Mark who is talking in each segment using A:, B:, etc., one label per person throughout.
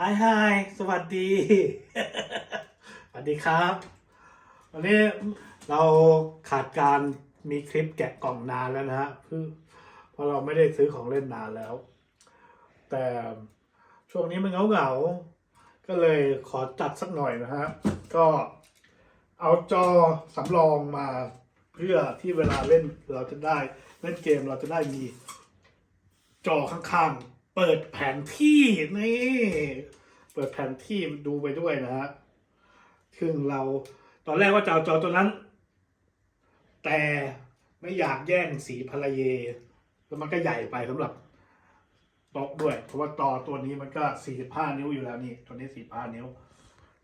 A: ฮายฮายสวัสดี สวัสดีครับ วันนี้เราขาดการมีคลิปแกะกล่องนานแล้วนะฮะคือเพราะเราไม่ได้ซื้อของเล่นนานแล้ว แต่ช่วงนี้มันเหงาๆก็เลยขอจัดสักหน่อยนะฮะ ก็เอาจอสำรองมาเพื่อที่เวลาเล่นเราจะได้เล่นเกมเราจะได้มีจอข้างๆ เปิดแผนที่นี่ เปิดแผนที่ดูไปด้วยนะฮะซึ่งเราตอนแรกว่าจะเอาจอตัวนั้น แต่ไม่อยากแย่งสีพลาเยแล้วมันก็ใหญ่ไปสำหรับโต๊ะด้วย เพราะว่าจอตัวนี้มันก็ 45 นิ้วอยู่แล้วนี่ ตัวนี้ 45 นิ้ว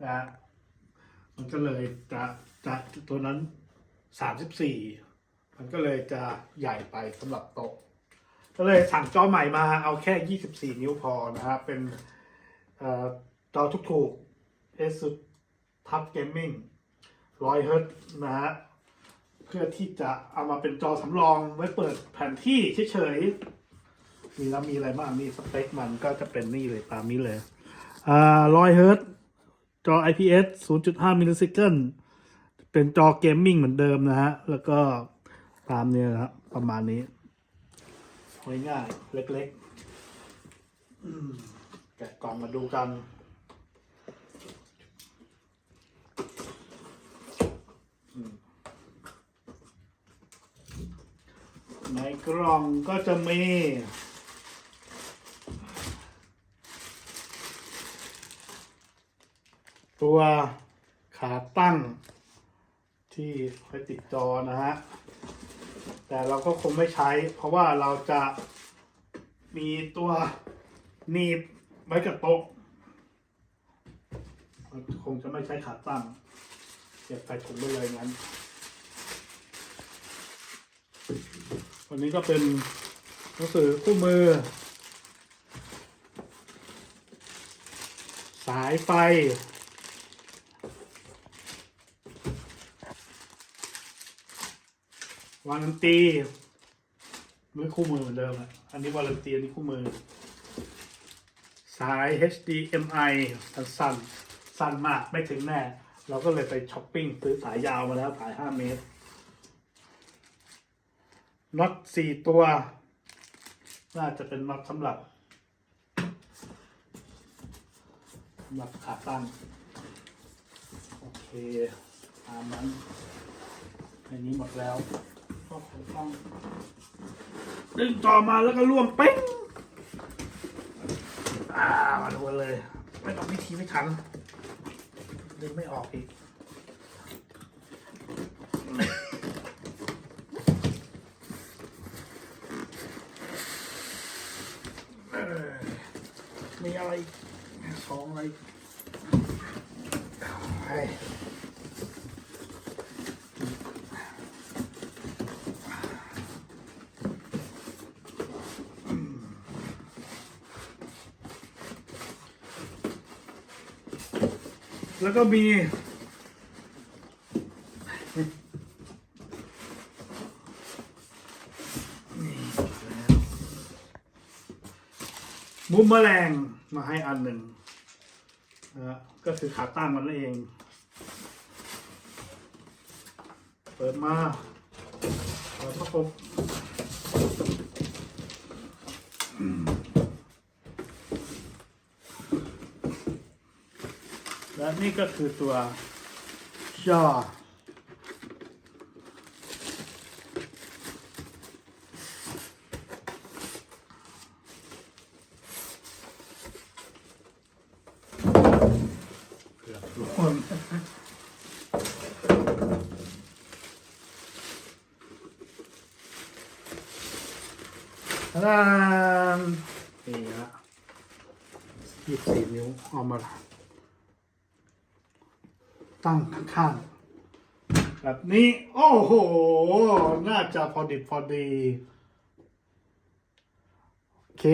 A: นะฮะมันก็เลยจะจะตัวนั้น 34 มันก็เลยจะใหญ่ไปสำหรับโต๊ะ ก็เลยสั่งจอใหม่มาเอาแค่ 24 นิ้วพอนะฮะเป็นเอ่อจอถูกๆ ASUS Tough Gaming 100 Hz นะฮะเพื่อที่จะเอามาเป็นจอสำรองไว้เปิดแผนที่เฉยๆมีแล้วมีอะไรบ้างนี่สเปคมันก็จะเป็นนี่เลยตามนี้เลยอ่า100 Hz จอ IPS 0.5 มิลลิเซคันเป็นจอเกมมิ่งเหมือนเดิมนะฮะ แล้วก็ตามเนี้ยนะครับประมาณนี้ ง่ายๆเล็กๆแกะกล่องมาดูกัน ในกล่องก็จะมีตัวขาตั้งที่ไว้ติดจอนะฮะ แต่เราก็คงไม่ใช้ เพราะว่าเราจะมีตัวหนีบไว้กับโต๊ะคงจะไม่ใช้ขาตั้งเก็บใส่ถุงไปเลยงั้น วันนี้ก็เป็นหนังสือคู่มือ สายไฟ วารันตีไม่คู่มือเหมือนเดิมอะอันนี้วารันตีอันนี้คู่มือ สาย HDMI สั้นสั้นสั้นมากไม่ถึงแน่ เราก็เลยไปช้อปปิ้งซื้อสายยาวมาแล้วสาย 5 เมตรน็อตสี่ตัว น่าจะเป็นน็อตสำหรับสำหรับขาตั้ง โอเคตามนั้นในนี้หมดแล้ว ก็คงต้องดึงต่อมาแล้วก็ร่วมเป้งอ่ามาดูกันเลย ไม่ต้องวิธีไม่ทัน ดึงไม่ออกอีกเอ่อมีอะไรสองอะไรอีกให้ แล้วก็มี มุมแมลงมาให้อันหนึ่งนะฮะก็คือขาตั้งมันนั่นเอง เปิดมาเปิดประกบอืมและ นี่ก็คือตัวจอเกือบรวมทะดานนี่ฮะยี่สิบสี่นิ้วเอามา ตั้งข้างๆแบบนี้ โอ้โห น่าจะพอดิบพอดี โอเค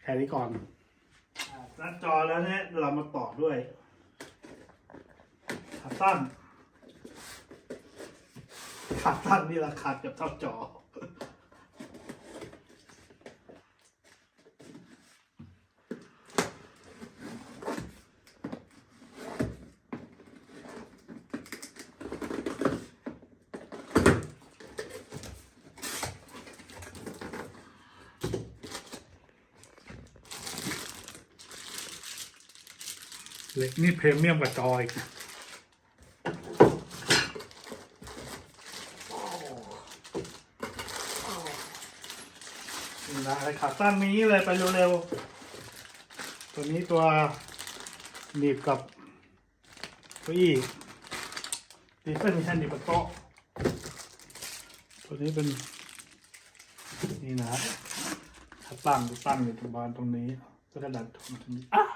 A: แค่นี้ก่อนหน้าจอแล้วเนี่ยเรามาต่อด้วยขาตั้งขาตั้งนี่ราคาเกือบเท่าจอ เล็กนี่เพรเมียมกว่าจออีกนี่นะไอ้ขาตั้งนี้เลยไปเร็วๆ ตัวนี้ตัวหนีบกับเก้าอี้ดีเฟนม่ใช่หนีบกับโต๊ะ ตัวนี้เป็น นี่นะถ้าตั้งตั้งอยู่ตรงบานตรงนี้ก็จะดันถูกมาตรงนี้อ้าว